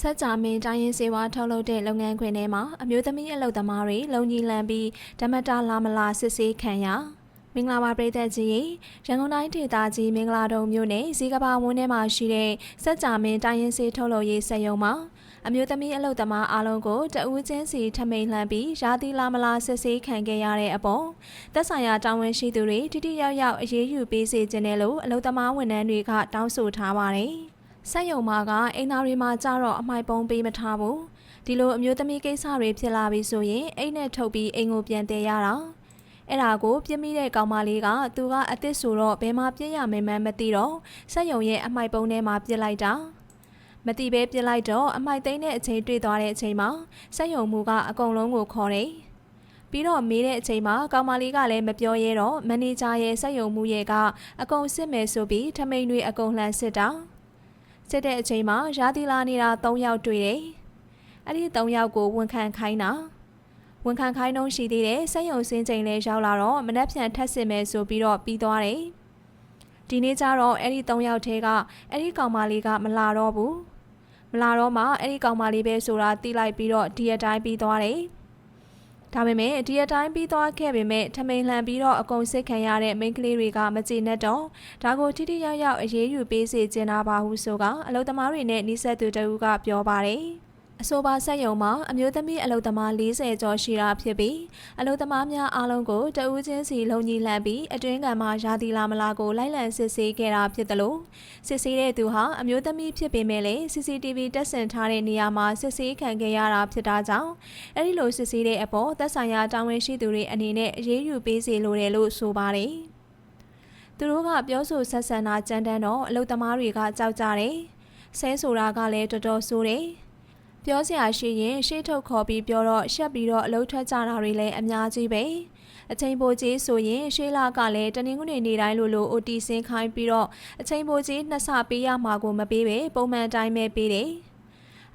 စက်ကြမင်းတိုင်းရင်စေဝါထုတ်လုပ်တဲ့လုပ်ငန်းခွင်ထဲမှာအမျိုးသမီးအလုပ်သမားတွေလုံကြီးလန်ပြီးဓမ္မတာလာမလာစစ်ဆေးခံရမင်္ဂလာပါပြည်သက်ကြီးရန်ကုန်တိုင်းဒေသကြီးမင်္ဂလာတုံမြို့နယ်ဇီကဘာဝန်းထဲမှာရှိတဲ့စက်ကြမင်းတိုင်းရင်စေထုတ်လုပ်ရေးစက်ရုံမှာအမျိုးသမီးအလုပ်သမားအားလုံးကိုတဦးချင်းစီထမိန်လှမ်းပြီးရာသီလာမလာစစ်ဆေးခံခဲ့ရတဲ့အပေါ်သက်ဆိုင်ရာတာဝန်ရှိသူတွေတိတိယောက်ယောက်အရေးယူပေးစေခြင်းနဲ့လို့အလုပ်သမားဝန်ထမ်းတွေကတောင်းဆိုထားပါတယ်။ ဆက်ယုံမာကအိမ်သားတွေမှာကြတော့အမိုက်ပုံးပေးမထားဘူးဒီလိုအမျိုးသမီးကိစ္စတွေဖြစ်လာပြီဆိုရင်အိမ်နဲ့ထုတ်ပြီးအိမ်ကိုပြန်တည်ရတာအဲ့ဒါကိုပြစ်မိတဲ့ကောင်မလေးကသူကအစ်စ်ဆိုတော့ဘယ်မှာပြစ်ရမယ်မှန်းမသိတော့ဆက်ယုံရဲ့အမိုက်ပုံးထဲမှာပြစ်လိုက်တာမတိပဲပြစ်လိုက်တော့အမိုက်သိမ်းတဲ့အချိန်တွေ့သွားတဲ့အချိန်မှာဆက်ယုံမှုကအကုန်လုံးကိုခေါ်တယ်ပြီးတော့မေးတဲ့အချိန်မှာကောင်မလေးကလည်းမပြောရဲတော့မန်နေဂျာရဲ့စက်ယုံမှုရဲ့ကအကုန်စစ်မယ်ဆိုပြီးထမိန်တွေအကုန်လှန်စစ်တာ စစ်တဲ့အချိန်မှာရာသီလာနေတာ၃ယောက်တွေ့တယ်။အဲ့ဒီ၃ယောက်ကိုဝန်ခံခိုင်းတာဝန်ခံခိုင်းတော့ရှိသေးတယ်ဆက်ယုံစင်းချိန်လေးရောက်လာတော့မနှက်ဖြန်ထက်စစ်မယ်ဆိုပြီးတော့ပြီးသွားတယ်။ဒီနေ့ကျတော့အဲ့ဒီ၃ယောက်ထဲကအဲ့ဒီကောင်မလေးကမလာတော့ဘူး။မလာတော့မှအဲ့ဒီကောင်မလေးပဲဆိုတာတီးလိုက်ပြီးတော့ဒီအတိုင်းပြီးသွားတယ်။ ဒါပေမဲ့ဒီအတိုင်းပြီးသွားခဲ့ပေမဲ့ထမိန်လှန်ပြီးတော့အကုန်စစ်ခံရတဲ့မိန်းကလေးတွေကမကြည်နဲ့တော့ဒါကိုထိထိရောက်ရောက်အရေးယူပေးစေချင်တာပါဟုဆိုကအလုသမားတွေနဲ့နှိဆက်သူတဦးကပြောပါတယ် အဆိုပါဆက်ယုံမှာအမျိုးသမီးအလုသမား40ကျော်ရှိတာဖြစ်ပြီးအလုသမားများအားလုံးကိုတဦးချင်းစီလုံကြီးလှမ်းပြီးအတွင်းကံမှာရာသီလာမလာကိုလိုက်လံစစ်ဆေးခဲ့တာဖြစ်တယ်လို့စစ်ဆေးတဲ့သူဟာအမျိုးသမီးဖြစ်ပေမဲ့လည်း CCTV တက်ဆင်ထားတဲ့နေရာမှာစစ်ဆေးခံခဲ့ရတာဖြစ်တာကြောင့်အဲဒီလိုစစ်ဆေးတဲ့အပေါ်သက်ဆိုင်ရာတာဝန်ရှိသူတွေအနေနဲ့အရေးယူပေးစေလိုတယ်လို့ဆိုပါတယ်သူတို့ကပြောဆိုဆက်ဆံတာကြမ်းတမ်းတော့အလုသမားတွေကကြောက်ကြတယ်ဆဲဆိုတာကလည်းတော်တော်ဆိုးတယ် ပြောစရာရှိရင်ရှေ့ထုတ်ခေါ်ပြီးပြောတော့ရှက်ပြီးတော့အလုပ်ထွက်ကြတာတွေလည်းအများကြီးပဲအချိန်ပိုကြီးဆိုရင်ရှေးလာကလည်းတနင်္ဂနွေနေ့တိုင်းလိုလို OT ဆင်းခိုင်းပြီးတော့အချိန်ပိုကြီးနှစ်ဆပေးရမှာကိုမပေးပဲပုံမှန်အတိုင်းပဲပေးတယ်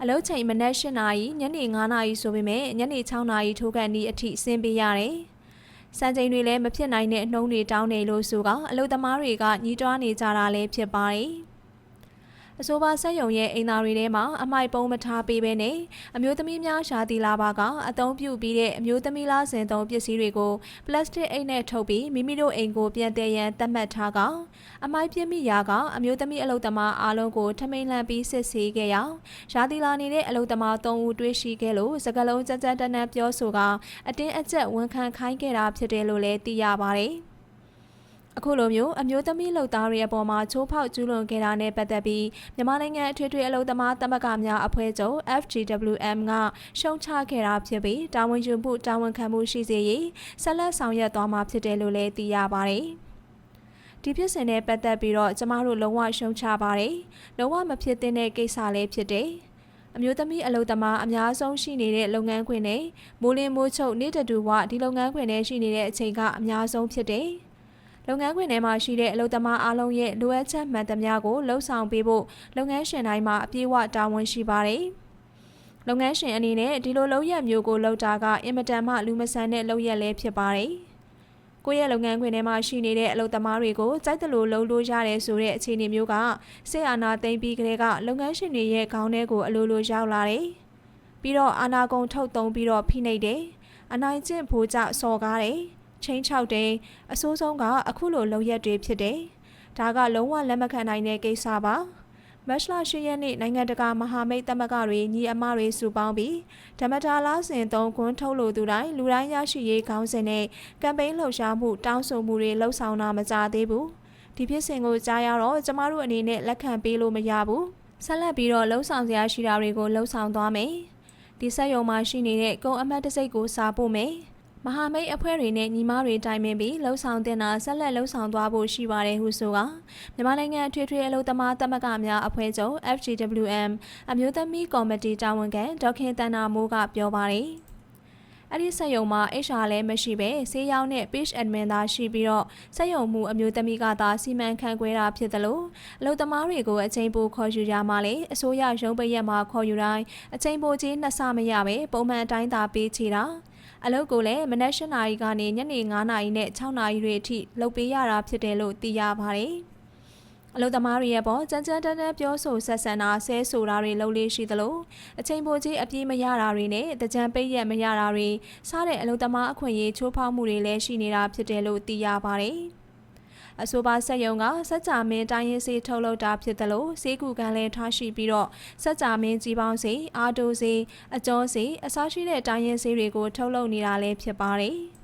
အလုပ်ချိန်မနက်၈နာရီညနေ9နာရီဆိုပေမဲ့ညနေ6နာရီထိုးကန်ဒီအထိဆင်းပေးရတယ်စံချိန်တွေလည်းမဖြစ်နိုင်တဲ့နှုံးတွေတောင်းနေလို့ဆိုကအလုပ်သမားတွေကညီးတွားနေကြတာလည်းဖြစ်ပါတယ်။ အဆိုပါဆက်ယုံရဲ့အိမ်သားတွေထဲမှာအမိုက်ပုံးမထားပေးဘဲနဲ့အမျိုးသမီးများရှာတီလာပါကအသုံးပြုပြီးတဲ့အမျိုးသမီးလားစင်သုံးပစ္စည်းတွေကိုပလတ်စတစ်အိတ်နဲ့ထုတ်ပြီးမိမိတို့အိမ်ကိုပြန်တည်ရန်သတ်မှတ်ထားကအမိုက်ပြစ်မိရာကအမျိုးသမီးအလုသမားအားလုံးကိုထမိန်လန့်ပြီးစစ်ဆေးခဲ့ရာရှာတီလာနေတဲ့အလုသမား၃ဦးတွေ့ရှိခဲ့လို့စကလုံးကြမ်းကြမ်းတမ်းတမ်းပြောဆိုကအတင်းအကျပ်ဝန်ခံခိုင်းခဲ့တာဖြစ်တယ်လို့လည်းသိရပါတယ်။ အခုလိုမျိုးအမျိုးသမီးလုံသားတွေအပေါ်မှာချိုးဖောက်ကျူးလွန်ခဲ့တာနဲ့ပတ်သက်ပြီးမြန်မာနိုင်ငံအထွေထွေအလုံသမားသမဂ္ဂများအဖွဲ့ချုပ် FGWM ကရှုံချခဲ့တာဖြစ်ပြီးတာဝန်ယူမှုတာဝန်ခံမှုရှိစေရေးဆက်လက်ဆောင်ရွက်သွားမှာဖြစ်တယ်လို့လည်းသိရပါတယ်။ဒီဖြစ်စဉ်နဲ့ပတ်သက်ပြီးတော့ကျမတို့လုံးဝရှုံချပါတယ်။လုံးဝမဖြစ်သင့်တဲ့ကိစ္စလေးဖြစ်တယ်။အမျိုးသမီးအလုပ်သမားအများဆုံးရှိနေတဲ့လုပ်ငန်းခွင်နဲ့မိုးလင်းမိုးချုပ်နေတတူဝဒီလုပ်ငန်းခွင်ထဲရှိနေတဲ့အချိန်ကအများဆုံးဖြစ်တယ်။ လုပ်ငန်းခွင်ထဲမှာရှိတဲ့အလုပ်သမားအားလုံးရဲ့လိုအပ်ချက်မှန်သမျှကိုလှုံ့ဆော်ပေးဖို့လုပ်ငန်းရှင်တိုင်းမှာအပြည့်အဝတာဝန်ရှိပါတယ်။လုပ်ငန်းရှင်အနေနဲ့ဒီလိုလုပ်ရက်မျိုးကိုလုပ်တာကအင်မတန်မှလူမဆန်တဲ့လုပ်ရက်လည်းဖြစ်ပါတယ်။ကိုယ့်ရဲ့လုပ်ငန်းခွင်ထဲမှာရှိနေတဲ့အလုပ်သမားတွေကိုကြိုက်တယ်လို့လုပ်လို့ရတယ်ဆိုတဲ့အခြေအနေမျိုးကစစ်အာဏာသိမ်းပြီးကတည်းကလုပ်ငန်းရှင်တွေရဲ့ခေါင်းထဲကိုအလိုလိုရောက်လာတယ်။ပြီးတော့အာဏာကုန်ထုတ်သုံးပြီးတော့ဖိနှိပ်တယ်။အနိုင်ကျင့်ဖို့ကြစော်ကားတယ်။ ချင်းချောက်တယ်အဆိုးဆုံးကအခုလိုလုံရက်တွေဖြစ်တယ်ဒါကလုံးဝလက်မခံနိုင်တဲ့ကိစ္စပါမတ်လ၈ရက်နေ့နိုင်ငံတကာမဟာမိတ်သမဂ္ဂတွေညီအမတွေစုပေါင်းပြီးဓမ္မတာလားစင်သုံးခွန်းထုတ်လို့သူတိုင်းလူတိုင်းရရှိရေးခေါင်းစဉ်နဲ့ကမ်ပိန်းလှုပ်ရှားမှုတောင်းဆိုမှုတွေလှုပ်ဆောင်တာမကြသေးဘူးဒီဖြစ်စဉ်ကိုကြားရတော့ကျမတို့အနေနဲ့လက်ခံပေးလို့မရဘူးဆက်လက်ပြီးတော့လှုပ်ဆောင်စရာရှိတာတွေကိုလှုပ်ဆောင်သွားမယ်ဒီဆက်ယုံမှာရှိနေတဲ့ကုံအမတ်တစိတ်ကိုစာပို့မယ် မဟာမိတ်အဖွဲ့တွေနဲ့ညီမတွေတိုင်ပင်ပြီးလှုံ့ဆော်တင်တာဆက်လက်လှုံ့ဆော်သွားဖို့ရှိပါတယ်ဟုဆိုကမြန်မာနိုင်ငံထွေထွေအလုပ်သမားသမဂ္ဂများအဖွဲ့ချုပ် FGWM အမျိုးသမီးကော်မတီတာဝန်ခံဒေါက်ခင်တန်နာမိုးကပြောပါတယ်အဲ့ဒီစက်ယုံမှာ HR လည်းမရှိပဲဆေးရောင်းနဲ့ page admin သာရှိပြီးတော့စက်ယုံမှုအမျိုးသမီးကသာစီမံခန့်ခွဲတာဖြစ်တယ်လို့အလုပ်သမားတွေကိုအချိန်ပိုခေါ်ယူရမှလေအစိုးရရုံးပရက်မှာခေါ်ယူတိုင်းအချိန်ပိုကြီးနှစ်ဆမရပဲပုံမှန်အတိုင်းသာပေးချတာ အလုပ်ကိုလည်းမနက်၈နာရီကနေညနေ9နာရီနဲ့6နာရီတွေအထိလုပ်ပေးရတာဖြစ်တယ်လို့သိရပါတယ်။အအလုပ်သမားတွေရဲ့ပေါ်ကြမ်းကြမ်းတမ်းတမ်းပြောဆိုဆက်ဆံတာဆဲဆိုတာတွေလုပ်လေးရှိသလိုအချိန်ပိုကြီးအပြည့်မရတာတွေနဲ့တကြံပိတ်ရက်မရတာတွေစားတဲ့အလုပ်သမားအခွင့်အရေးချိုးဖောက်မှုတွေလည်းရှိနေတာဖြစ်တယ်လို့သိရပါတယ်။ အဆိုပါစက်ယုံကစက်ကြမင်းတိုင်းရင်းစေးထုတ်လုပ်တာဖြစ်တယ်လို့စေးကူကန်လည်းထားရှိပြီးတော့စက်ကြမင်းကြီးပေါင်းစေးအာတိုစေးအကျော်စေးအစားရှိတဲ့တိုင်းရင်းစေးတွေကိုထုတ်လုပ်နေတာလည်းဖြစ်ပါတယ်။